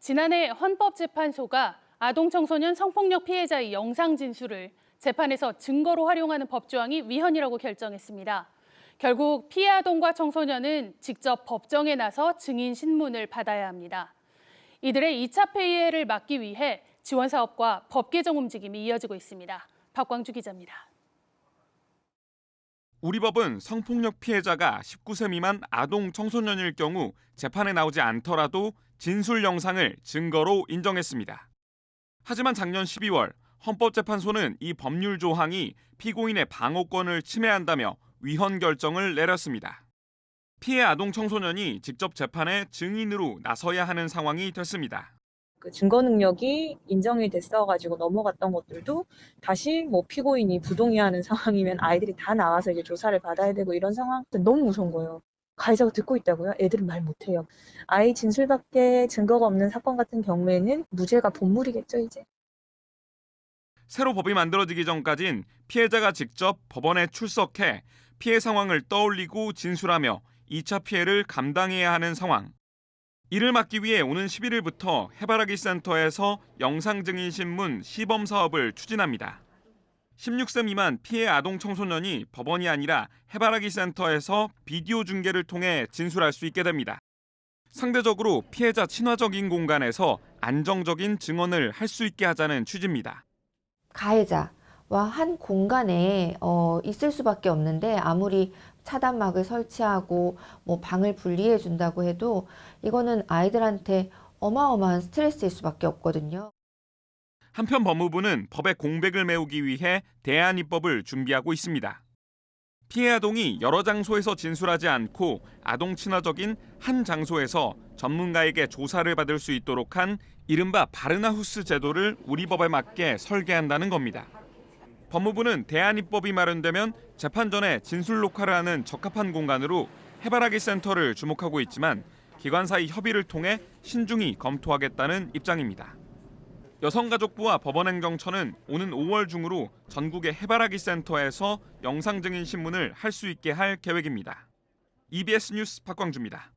지난해 헌법재판소가 아동 청소년 성폭력 피해자의 영상 진술을 재판에서 증거로 활용하는 법조항이 위헌이라고 결정했습니다. 결국 피해 아동과 청소년은 직접 법정에 나서 증인 신문을 받아야 합니다. 이들의 2차 폐해를 막기 위해 지원 사업과 법 개정 움직임이 이어지고 있습니다. 박광주 기자입니다. 우리 법은 성폭력 피해자가 19세 미만 아동 청소년일 경우 재판에 나오지 않더라도 진술 영상을 증거로 인정했습니다. 하지만 작년 12월 헌법재판소는 이 법률 조항이 피고인의 방어권을 침해한다며 위헌 결정을 내렸습니다. 피해 아동 청소년이 직접 재판에 증인으로 나서야 하는 상황이 됐습니다. 그 증거 능력이 인정이 됐어가지고 넘어갔던 것들도 다시 뭐 피고인이 부동의하는 상황이면 아이들이 다 나와서 이제 조사를 받아야 되고 이런 상황 너무 무서운 거예요. 가해자가 듣고 있다고요? 애들은 말 못해요. 아이 진술밖에 증거가 없는 사건 같은 경우에는 무죄가 본물이겠죠 이제. 새로 법이 만들어지기 전까진 피해자가 직접 법원에 출석해 피해 상황을 떠올리고 진술하며 2차 피해를 감당해야 하는 상황. 이를 막기 위해 오는 11일부터 해바라기 센터에서 영상 증인 신문 시범 사업을 추진합니다. 16세 미만 피해 아동 청소년이 법원이 아니라 해바라기 센터에서 비디오 중계를 통해 진술할 수 있게 됩니다. 상대적으로 피해자 친화적인 공간에서 안정적인 증언을 할 수 있게 하자는 취지입니다. 가해자와 한 공간에 어, 있을 수밖에 없는데 아무리 차단막을 설치하고 뭐 방을 분리해 준다고 해도 이거는 아이들한테 어마어마한 스트레스일 수밖에 없거든요. 한편 법무부는 법의 공백을 메우기 위해 대안 입법을 준비하고 있습니다. 피해 아동이 여러 장소에서 진술하지 않고 아동 친화적인 한 장소에서 전문가에게 조사를 받을 수 있도록 한 이른바 바르나후스 제도를 우리 법에 맞게 설계한다는 겁니다. 법무부는 대안 입법이 마련되면 재판 전에 진술 녹화를 하는 적합한 공간으로 해바라기 센터를 주목하고 있지만 기관 사이 협의를 통해 신중히 검토하겠다는 입장입니다. 여성가족부와 법원행정처는 오는 5월 중으로 전국의 해바라기 센터에서 영상 증인 신문을 할 수 있게 할 계획입니다. EBS 뉴스 박광주입니다.